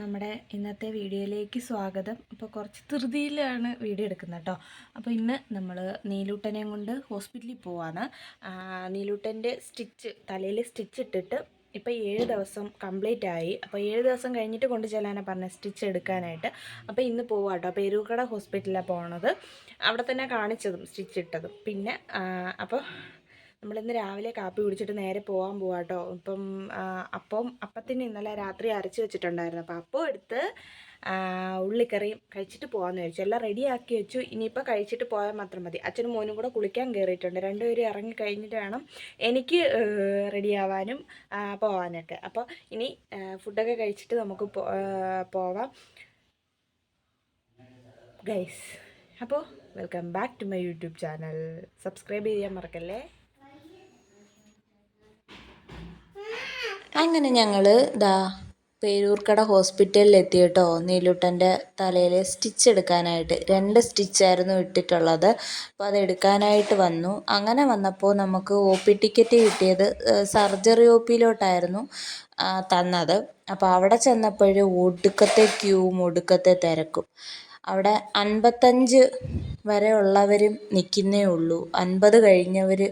നമ്മുടെ ഇന്നത്തെ വീഡിയോയിലേക്ക് സ്വാഗതം. അപ്പോൾ കുറച്ച് ധൃതിയിലാണ് വീഡിയോ എടുക്കുന്നത് കേട്ടോ അപ്പോൾ ഇന്ന് നമ്മൾ നീലൂട്ടനെയും കൊണ്ട് ഹോസ്പിറ്റലിൽ പോവാണ്. നീലൂട്ടന്റെ സ്റ്റിച്ച് തലയിൽ സ്റ്റിച്ച് ഇട്ടിട്ട് ഇപ്പോൾ ഏഴ് ദിവസം കംപ്ലീറ്റ് ആയി. അപ്പോൾ ഏഴ് ദിവസം കഴിഞ്ഞിട്ട് കൊണ്ട് ചെല്ലാനാണ് പറഞ്ഞത് സ്റ്റിച്ച് എടുക്കാനായിട്ട്. അപ്പോൾ ഇന്ന് പോവാം കേട്ടോ അപ്പോൾ എരൂക്കട ഹോസ്പിറ്റലിലാണ് പോണത്. അവിടെ തന്നെ കാണിച്ചതും സ്റ്റിച്ച് ഇട്ടതും. പിന്നെ അപ്പോൾ നമ്മളിന്ന് രാവിലെ കാപ്പി കുടിച്ചിട്ട് നേരെ പോകാൻ പോവാം കേട്ടോ ഇപ്പം അപ്പം അപ്പത്തിന് ഇന്നലെ രാത്രി അരച്ച് വെച്ചിട്ടുണ്ടായിരുന്നു. അപ്പോൾ അപ്പം എടുത്ത് ഉള്ളിക്കറിയും കഴിച്ചിട്ട് പോകാമെന്ന് വിചാരിച്ചു. എല്ലാം റെഡിയാക്കി വെച്ചു. ഇനിയിപ്പോൾ കഴിച്ചിട്ട് പോയാൽ മാത്രം മതി. അച്ഛനും മോനും കൂടെ കുളിക്കാൻ കയറിയിട്ടുണ്ട് രണ്ടുപേരും ഇറങ്ങി കഴിഞ്ഞിട്ട് വേണം എനിക്ക് റെഡിയാവാനും പോകാനൊക്കെ അപ്പോൾ ഇനി ഫുഡൊക്കെ കഴിച്ചിട്ട് നമുക്ക് പോവാം. ഗൈസ് അപ്പോൾ welcome back to my YouTube channel subscribe ചെയ്യാൻ മറക്കല്ലേ? അങ്ങനെ ഞങ്ങൾ ദാ പേരൂർക്കട ഹോസ്പിറ്റലിൽ എത്തി കേട്ടോ നീലൂട്ടന്റെ തലയിൽ സ്റ്റിച്ച് എടുക്കാനായിട്ട്. രണ്ട് സ്റ്റിച്ചായിരുന്നു ഇട്ടിട്ടുള്ളത്. അപ്പോൾ അത് എടുക്കാനായിട്ട് വന്നു. അങ്ങനെ വന്നപ്പോൾ നമുക്ക് ഒ പി ടിക്കറ്റ് കിട്ടിയത് സർജറി ഒ പിയിലോട്ടായിരുന്നു തന്നത്. അപ്പോൾ അവിടെ ചെന്നപ്പോൾ ഒടുക്കത്തെ ക്യൂവും ഒടുക്കത്തെ തിരക്കും. അവിടെ അൻപത്തഞ്ച് വരെ ഉള്ളവരും നിൽക്കുന്നേ ഉള്ളൂ. അൻപത് കഴിഞ്ഞവർ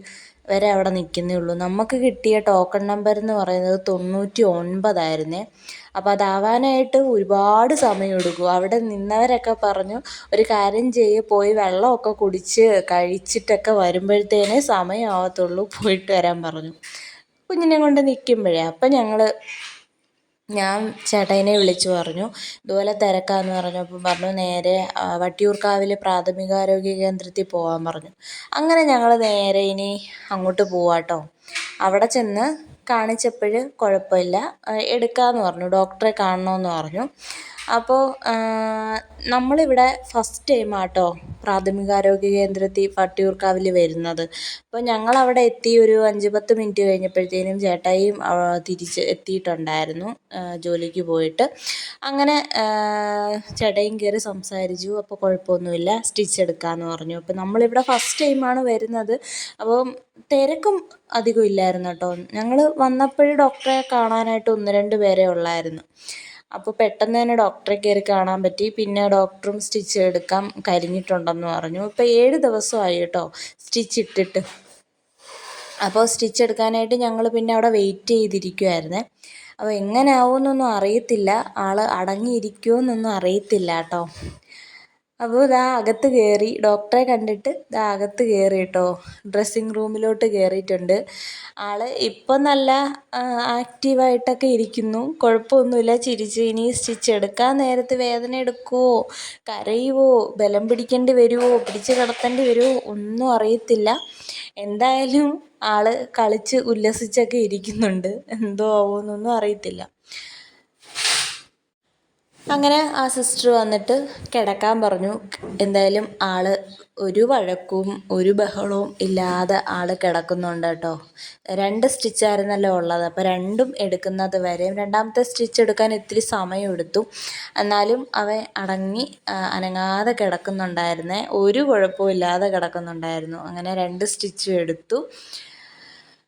വരെ അവിടെ നിൽക്കുന്നേ ഉള്ളൂ. നമുക്ക് കിട്ടിയ ടോക്കൺ നമ്പർ എന്ന് പറയുന്നത് തൊണ്ണൂറ്റി ഒൻപതായിരുന്നേ അപ്പോൾ അതാവാനായിട്ട് ഒരുപാട് സമയം എടുക്കും അവിടെ നിന്നവരൊക്കെ പറഞ്ഞു ഒരു കാര്യം ചെയ്യ് പോയി വെള്ളമൊക്കെ കുടിച്ച് കഴിച്ചിട്ടൊക്കെ വരുമ്പോഴത്തേനേ സമയമാവത്തുള്ളൂ പോയിട്ട് വരാൻ പറഞ്ഞു. കുഞ്ഞിനെ കൊണ്ട് നിൽക്കുമ്പോഴേ. അപ്പം ഞങ്ങൾ ഞാൻ ചേട്ടായിനെ വിളിച്ചു പറഞ്ഞു. ഇതുപോലെ തിരക്കാന്ന് പറഞ്ഞപ്പോൾ പറഞ്ഞു നേരെ വട്ടിയൂർക്കാവിലെ പ്രാഥമികാരോഗ്യ കേന്ദ്രത്തിൽ പോകാൻ പറഞ്ഞു. അങ്ങനെ ഞങ്ങൾ നേരെ ഇനി അങ്ങോട്ട് പോവാട്ടോ അവിടെ ചെന്ന് കാണിച്ചപ്പോൾ കുഴപ്പമില്ല. എടുക്കാമെന്ന് പറഞ്ഞു. ഡോക്ടറെ കാണണമെന്ന് പറഞ്ഞു. അപ്പോൾ നമ്മളിവിടെ ഫസ്റ്റ് ടൈമാട്ടോ പ്രാഥമികാരോഗ്യ കേന്ദ്രത്തിൽ വട്ടിയൂർക്കാവിൽ വരുന്നത്. അപ്പോൾ ഞങ്ങളവിടെ എത്തി ഒരു അഞ്ച് പത്ത് മിനിറ്റ് കഴിഞ്ഞപ്പോഴത്തേനും ചേട്ടായിയും തിരിച്ച് എത്തിയിട്ടുണ്ടായിരുന്നു ജോലിക്ക് പോയിട്ട്. അങ്ങനെ ചേട്ടായും കയറി സംസാരിച്ചു. അപ്പോൾ കുഴപ്പമൊന്നുമില്ല സ്റ്റിച്ച് എടുക്കാമെന്ന് പറഞ്ഞു. അപ്പോൾ നമ്മളിവിടെ ഫസ്റ്റ് ടൈമാണ് വരുന്നത്. അപ്പോൾ തിരക്കും അധികം ഇല്ലായിരുന്നു കേട്ടോ. ഞങ്ങൾ വന്നപ്പോഴും ഡോക്ടറെ കാണാനായിട്ട് ഒന്ന് രണ്ട് പേരെ ഉള്ളായിരുന്നു. അപ്പോൾ പെട്ടെന്ന് തന്നെ ഡോക്ടറെ കയറി കാണാൻ പറ്റി. പിന്നെ ഡോക്ടറും സ്റ്റിച്ച് എടുക്കാൻ കരിഞ്ഞിട്ടുണ്ടെന്ന് പറഞ്ഞു. ഇപ്പോൾ ഏഴ് ദിവസമായി കേട്ടോ സ്റ്റിച്ച് ഇട്ടിട്ട്. അപ്പോൾ സ്റ്റിച്ച് എടുക്കാനായിട്ട് ഞങ്ങൾ പിന്നെ അവിടെ വെയിറ്റ് ചെയ്തിരിക്കുമായിരുന്നേ അപ്പോൾ എങ്ങനെ ആവുമെന്നൊന്നും അറിയത്തില്ല. ആൾ അടങ്ങിയിരിക്കുമോയെന്നൊന്നും അറിയത്തില്ല കേട്ടോ. അപ്പോൾ ഇതാ അകത്ത് കയറി ഡോക്ടറെ കണ്ടിട്ട് ഇതാ അകത്ത് കയറി കേട്ടോ ഡ്രസ്സിങ് റൂമിലോട്ട് കയറിയിട്ടുണ്ട് ആൾ ഇപ്പം നല്ല ആക്റ്റീവായിട്ടൊക്കെ ഇരിക്കുന്നു. കുഴപ്പമൊന്നുമില്ല. ചിരിച്ച് ഇനി സ്റ്റിച്ച് എടുക്കാൻ നേരത്ത് വേദന എടുക്കുമോ കരയുവോ? ബലം പിടിക്കേണ്ടി വരുമോ പിടിച്ച് കിടത്തേണ്ടി വരുമോ ഒന്നും അറിയത്തില്ല. എന്തായാലും ആൾ കളിച്ച് ഉല്ലസിച്ചൊക്കെ ഇരിക്കുന്നുണ്ട്. എന്തോ ആവുമെന്നൊന്നും അറിയത്തില്ല. അങ്ങനെ ആ സിസ്റ്റർ വന്നിട്ട് കിടക്കാൻ പറഞ്ഞു. എന്തായാലും ആൾ ഒരു വഴക്കും ഒരു ബഹളവും ഇല്ലാതെ ആൾ കിടക്കുന്നുണ്ട് കേട്ടോ. രണ്ട് സ്റ്റിച്ചായിരുന്നല്ലോ ഉള്ളത്. അപ്പോൾ രണ്ടും എടുക്കുന്നത് വരെയും രണ്ടാമത്തെ സ്റ്റിച്ച് എടുക്കാൻ ഇത്തിരി സമയം എടുത്തു. എന്നാലും അവൻ അടങ്ങി അനങ്ങാതെ കിടക്കുന്നുണ്ടായിരുന്നേ. ഒരു കുഴപ്പവും ഇല്ലാതെ കിടക്കുന്നുണ്ടായിരുന്നു. അങ്ങനെ രണ്ട് സ്റ്റിച്ചും എടുത്തു.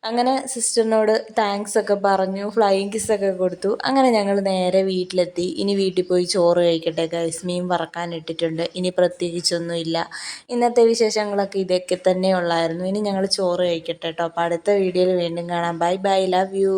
അങ്ങനെ സിസ്റ്ററിനോട് താങ്ക്സ് ഒക്കെ പറഞ്ഞു ഫ്ലൈയിങ് ഒക്കെ കൊടുത്തു. അങ്ങനെ ഞങ്ങൾ നേരെ വീട്ടിലെത്തി. ഇനി വീട്ടിൽ പോയി ചോറ് കഴിക്കട്ടെ ഗൈസ് മീൻ വറക്കാൻ ഇട്ടിട്ടുണ്ട്. ഇനി പ്രത്യേകിച്ചൊന്നുമില്ല ഇന്നത്തെ വിശേഷങ്ങളൊക്കെ ഇതൊക്കെ തന്നെ ഉള്ളായിരുന്നു. ഇനി ഞങ്ങൾ ചോറ് കഴിക്കട്ടെ കേട്ടോ അപ്പോൾ അടുത്ത വീഡിയോയിൽ വീണ്ടും കാണാം. Bye bye love you